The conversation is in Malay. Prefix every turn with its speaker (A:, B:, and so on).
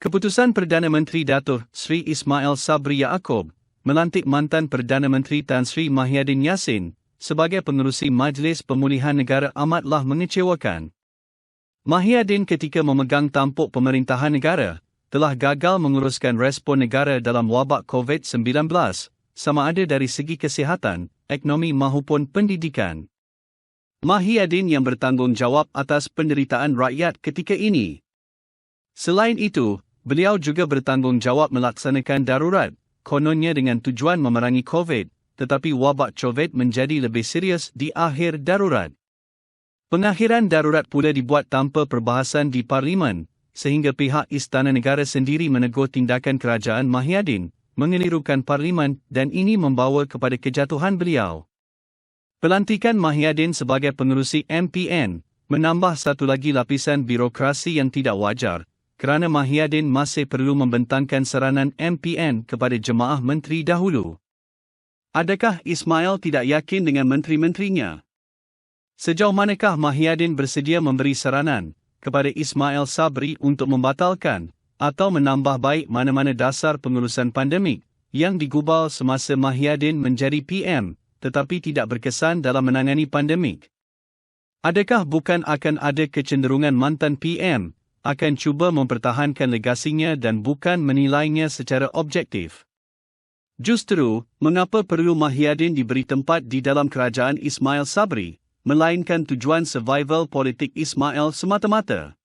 A: Keputusan Perdana Menteri Datuk Sri Ismail Sabri Yaakob melantik mantan Perdana Menteri Tan Sri Mahyadin Yassin sebagai pengerusi Majlis Pemulihan Negara amatlah mengecewakan. Mahyadin ketika memegang tampuk pemerintahan negara telah gagal menguruskan respon negara dalam wabak COVID-19 sama ada dari segi kesihatan, ekonomi maupun pendidikan. Mahyadin yang bertanggungjawab atas penderitaan rakyat ketika ini. Selain itu, beliau juga bertanggungjawab melaksanakan darurat, kononnya dengan tujuan memerangi COVID, tetapi wabak COVID menjadi lebih serius di akhir darurat. Pengakhiran darurat pula dibuat tanpa perbahasan di Parlimen, sehingga pihak Istana Negara sendiri menegur tindakan kerajaan Mahyadin, mengelirukan Parlimen dan ini membawa kepada kejatuhan beliau. Pelantikan Mahyadin sebagai pengerusi MPN menambah satu lagi lapisan birokrasi yang tidak wajar, kerana Mahyadin masih perlu membentangkan seranan MPN kepada jemaah menteri dahulu. Adakah Ismail tidak yakin dengan menteri-menterinya? Sejauh manakah Mahyadin bersedia memberi saranan kepada Ismail Sabri untuk membatalkan atau menambah baik mana-mana dasar pengurusan pandemik yang digubal semasa Mahyadin menjadi PM tetapi tidak berkesan dalam menangani pandemik? Adakah bukan akan ada kecenderungan mantan PM akan cuba mempertahankan legasinya dan bukan menilainya secara objektif? Justru, mengapa perlu Mahyadin diberi tempat di dalam kerajaan Ismail Sabri, melainkan tujuan survival politik Ismail semata-mata?